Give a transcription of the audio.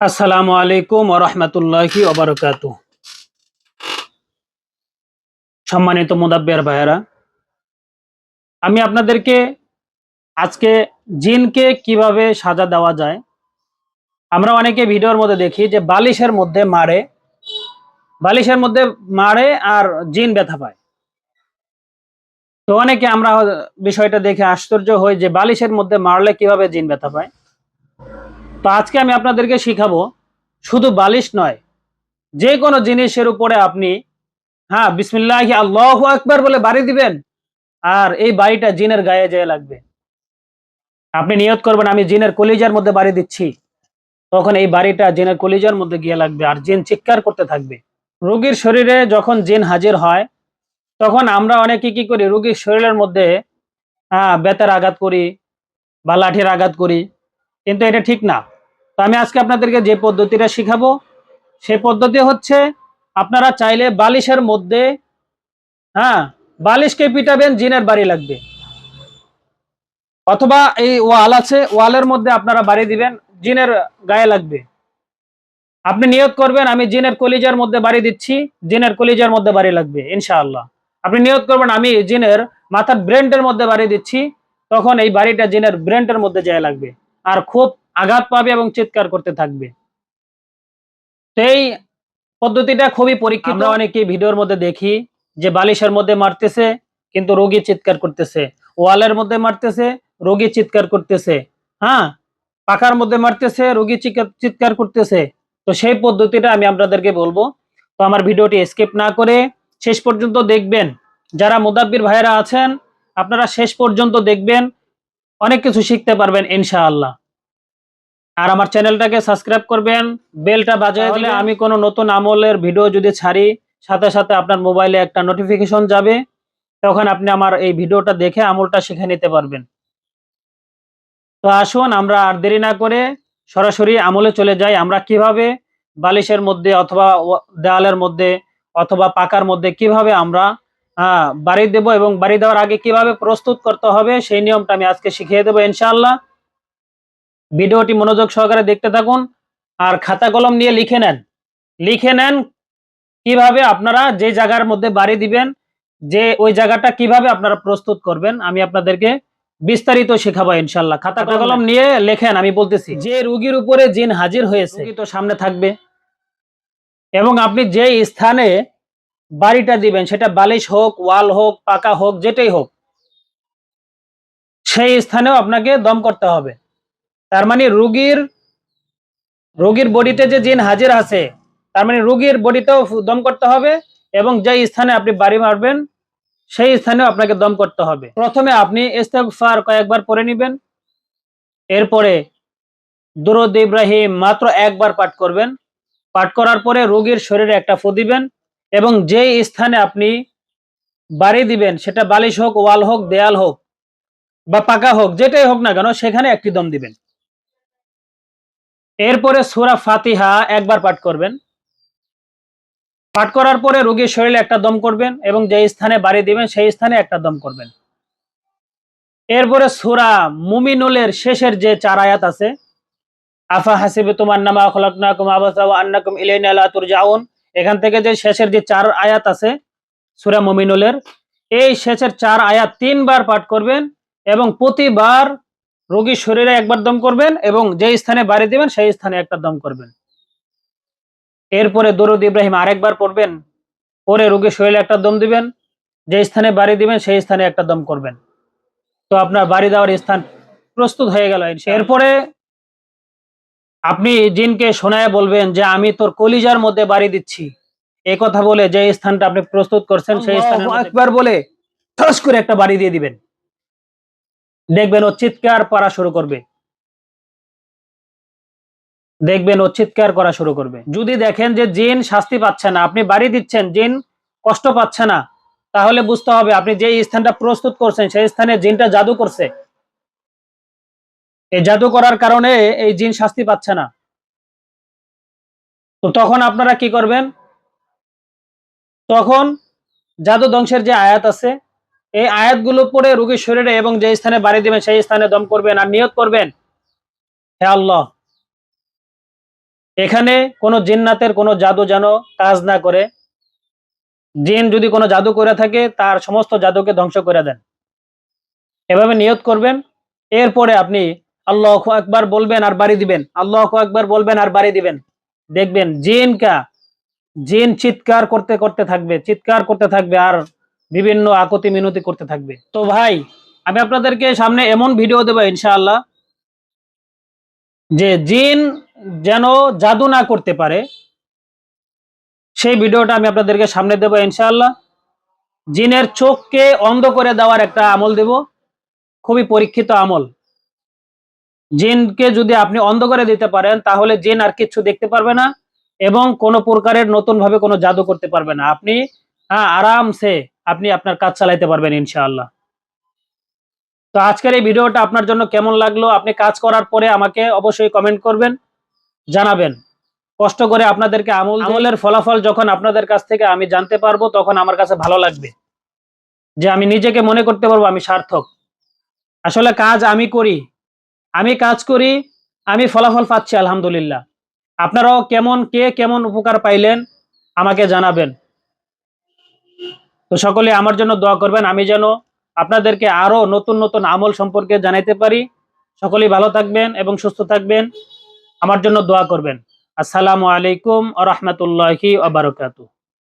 আসসালামু আলাইকুম রহমতুল্লাহি ওবরকাত সম্মানিত মুদাব্বির ভাইয়েরা, আমি আপনাদেরকে আজকে জিনকে কীভাবে সাজা দেওয়া যায়, আমরা অনেকে ভিডিওর মধ্যে দেখি যে বালিশের মধ্যে মারে, বালিশের মধ্যে মারে আর জিন ব্যথা পায়। তো অনেকে আমরা বিষয়টা দেখে আশ্চর্য হই যে বালিশের মধ্যে মারলে কীভাবে জিন ব্যথা পায়। তো আজকে আমি আপনাদেরকে শিখাবো, শুধু বালিশ নয়, যে কোনো জিনিসের উপরে আপনি হ্যাঁ বিসমিল্লাহ আল্লাহ একবার বলে বাড়ি দিবেন, আর এই বাড়িটা জিনের গায়ে যেয়ে লাগবে। আপনি নিয়ত করবেন, আমি জিনের কলিজার মধ্যে বাড়ি দিচ্ছি, তখন এই বাড়িটা জিনের কলিজার মধ্যে গিয়ে লাগবে, আর জিন চিৎকার করতে থাকবে। রোগীর শরীরে যখন জিন হাজির হয়, তখন আমরা অনেকে কি করি, রোগীর শরীরের মধ্যে হ্যাঁ বেতের আঘাত করি বা লাঠির আঘাত করি, কিন্তু এটা ঠিক না। তো আমি আজকে আপনাদেরকে যে পদ্ধতিটা শিখাবো সেই পদ্ধতি হচ্ছে আপনারা চাইলে বালিশের মধ্যে হ্যাঁ বালিশকে পিটাবেন জিনের বাড়ি লাগবে। অথবা এই ওয়াল আছে, ওয়ালের মধ্যে আপনারা বাড়ি দিবেন, জিনের গায়ে লাগবে। আপনি নিয়ত করবেন, আমি জিনের কলিজার মধ্যে বাড়ি দিচ্ছি, জিনের কলিজার মধ্যে বাড়ি লাগবে, ইনশাআল্লাহ। আপনি নিয়ত করবেন, আমি জিনের মাথার ব্রেন্ডের মধ্যে বাড়ি দিচ্ছি, তখন এই বাড়িটা জিনের ব্রেন্টের মধ্যে যায় লাগবে। আর খুব আঘাত পাবে এবং চিৎকার করতে থাকবে। সেই পদ্ধতিটা খুবই পরীক্ষিত। অনেকে ভিডিওর মধ্যে দেখি যে বালিশের মধ্যে মারতেছে, কিন্তু রোগী চিৎকার করতেছে। ওয়ালের মধ্যে মারতেছে, রোগী চিৎকার করতেছে। হ্যাঁ? পাকার মধ্যে মারতেছে, রোগী চিৎকার করতেছে। তো সেই পদ্ধতিটা আমি আপনাদেরকে বলব। তো আমার ভিডিওটি স্কিপ না করে শেষ পর্যন্ত দেখবেন। যারা মুদাব্বির ভাইয়েরা আছেন, আপনারা শেষ পর্যন্ত দেখবেন। অনেক কিছু শিখতে পারবেন, ইনশাআল্লাহ। আর আমার চ্যানেলটাকে সাবস্ক্রাইব করবেন। বেলটা বাজায় দিলে আমি কোনো নতুন আমলের ভিডিও যদি ছাড়ি সাথে সাথে আপনার মোবাইলে একটা নোটিফিকেশন যাবে তখন আপনি আমার এই ভিডিওটা দেখে আমলটা শিখে নিতে পারবেন। তো আসুন আমরা আর দেরি না করে সরাসরি আমলে চলে যাই। আমরা কীভাবে বালিশের মধ্যে অথবা দেওয়ালের মধ্যে অথবা পাকার মধ্যে কীভাবে আমরা বাড়ি দেব এবং বাড়ি দেওয়ার আগে কীভাবে প্রস্তুত করতে হবে সেই নিয়মটা আমি আজকে শিখিয়ে দেবো ইনশাআল্লাহ। ভিডিওটি মনোযোগ সহকারে দেখতে থাকুন আর খাতা কলম নিয়ে লিখে নেন। লিখে নেন কীভাবে আপনারা যে জায়গার মধ্যে বাড়ি দিবেন যে ওই জায়গাটা কীভাবে আপনারা প্রস্তুত করবেন আমি আপনাদেরকে বিস্তারিত শেখাবো ইনশাল্লাহ খাতা কলম নিয়ে লেখেন আমি বলতেছি। যে রুগীর উপরে জিন হাজির হয়েছে তো সামনে থাকবে। এবং আপনি যে স্থানে বাড়িটা দিবেন সেটা বালিশ হোক ওয়াল হোক পাকা হোক যেটাই হোক সেই স্থানেও আপনাকে দম করতে হবে। তার মানে রুগীর, রোগীর বডিতে যে জিন হাজির আছে, তার মানে রুগীর বডিতেও দম করতে হবে এবং যে স্থানে আপনি বাড়ি মারবেন, সেই স্থানেও আপনাকে দম করতে হবে। প্রথমে আপনি ইস্তেগফার কয়েকবার পরে নেবেন। এরপরে দুরদ ইব্রাহিম মাত্র একবার পাঠ করবেন। পাঠ করার পরে রোগীর শরীরে একটা ফু দিবেন এবং যে স্থানে আপনি বাড়ি দিবেন, সেটা বালিশ হোক, ওয়াল হোক, দেয়াল হোক বা পাকা হোক, যেটাই হোক না কেন, সেখানে একটি দম দিবেন। এরপরে সুরা ফাতিহা একবার পাঠ করবেন। পাঠ করার পরে রোগীর শরীরে একটা দম করবেন এবং যে স্থানে বাড়ি দিবেন সেই স্থানে একটা দম করবেন। এরপরে সুরা মুমিনুলের শেষের যে চার আয়াত আছে, আফা হাসিবে তোমার নামা তুরজাউন, এখান থেকে যে শেষের যে চার আয়াত আছে, সুরা মুমিনুলের, এই শেষের চার আয়াত তিনবার পাঠ করবেন এবং প্রতিবার রোগীর শরীরে একবার দম করবেন এবং যে স্থানে বাড়ি দিবেন সেই স্থানে একটা দম করবেন। এরপরে দরুদ ইব্রাহিম আরেকবার পড়বেন পরে রোগীর শরীরে একটা দম দিবেন যে স্থানে বাড়ি দিবেন সেই স্থানে একটা দম করবেন। তো আপনার বাড়ি দেওয়ার স্থান প্রস্তুত হয়ে গেল এরপরে আপনি জিনকে শোনায় বলবেন যে আমি তোর কলিজার মধ্যে বাড়ি দিচ্ছি। এই কথা বলে যে স্থানটা আপনি প্রস্তুত করছেন সেই স্থানে একবার বলে ঠস করে একটা বাড়ি দিয়ে দিবেন। দেখবেন ও চিৎকার করা শুরু করবে। দেখবেন ও চিৎকার করা শুরু করবে। যদি দেখেন যে জিন শাস্তি পাচ্ছে না, আপনি বাড়ি দিচ্ছেন, জিন কষ্ট পাচ্ছে না, তাহলে বুঝতে হবে আপনি যে স্থানটা প্রস্তুত করছেন, সেই স্থানে জিনটা জাদু করছে। এই জাদু করার কারণে এই জিন শাস্তি পাচ্ছে না। তো তখন আপনারা কি করবেন? তখন জাদু ধ্বংসের যে আয়াত আছে এই আয়াতগুলো পরে রোগীর শরীরে এবং যে স্থানে বাড়ি দিবেন, সেই স্থানে দম করবেন আর নিয়ত করবেন। হে আল্লাহ, এখানে কোনো জিন্নাতের কোনো জাদু যেন কাজ না করে। জিন যদি কোনো জাদু করে থাকে, তার সমস্ত জাদুকে ধ্বংস করে দেন। এভাবে নিয়ত করবেন। এরপরে আপনি আল্লাহ একবার বলবেন আর বাড়ি দিবেন। আল্লাহ একবার বলবেন আর বাড়ি দিবেন। দেখবেন জিনকা, জিন চিৎকার করতে করতে থাকবে, চিৎকার করতে থাকবে আর বিভিন্ন আকতি মিনতি করতে থাকবে। তো ভাই, আমি আপনাদেরকে সামনে এমন ভিডিও দেবো ইনশাআল্লাহ, যে জিন যেন জাদু না করতে পারে, সেই ভিডিওটা আমি আপনাদেরকে সামনে দেবো ইনশাআল্লাহ। জিনের চোখকে অন্ধ করে দেওয়ার একটা আমল দেব, খুবই পরীক্ষিত আমল। জিনকে যদি আপনি অন্ধ করে দিতে পারেন, তাহলে জিন আর কিছু দেখতে পারবে না এবং কোনো প্রকারের নতুন ভাবে কোনো জাদু করতে পারবে না। আপনি হ্যাঁ আরামসে আপনি আপনার কাজ চালাইতে পারবেন ইনশাআল্লাহ। তো আজকের এই ভিডিওটা আপনার জন্য কেমন লাগল আপনি কাজ করার পরে আমাকে অবশ্যই কমেন্ট করবেন জানাবেন। কষ্ট করে আপনাদেরকে আমল আমলের ফলাফল যখন আপনাদের কাছ থেকে আমি জানতে পারব তখন আমার কাছে ভালো লাগবে। যে আমি নিজেকে মনে করতে পারব আমি সার্থক। আসলে কাজ আমি করি আমি কাজ করি আমি ফলাফল পাচ্ছি আলহামদুলিল্লাহ। আপনারাও কেমন কে কেমন উপকার পাইলেন আমাকে জানাবেন। তো সকলে আমার জন্য দোয়া করবেন, আমি যেন আপনাদেরকে আরও নতুন নতুন আমল সম্পর্কে জানাইতে পারি। সকলেই ভালো থাকবেন এবং সুস্থ থাকবেন। আমার জন্য দোয়া করবেন। আসসালামু আলাইকুম আ রহমতুল্লাহি আবরকাতু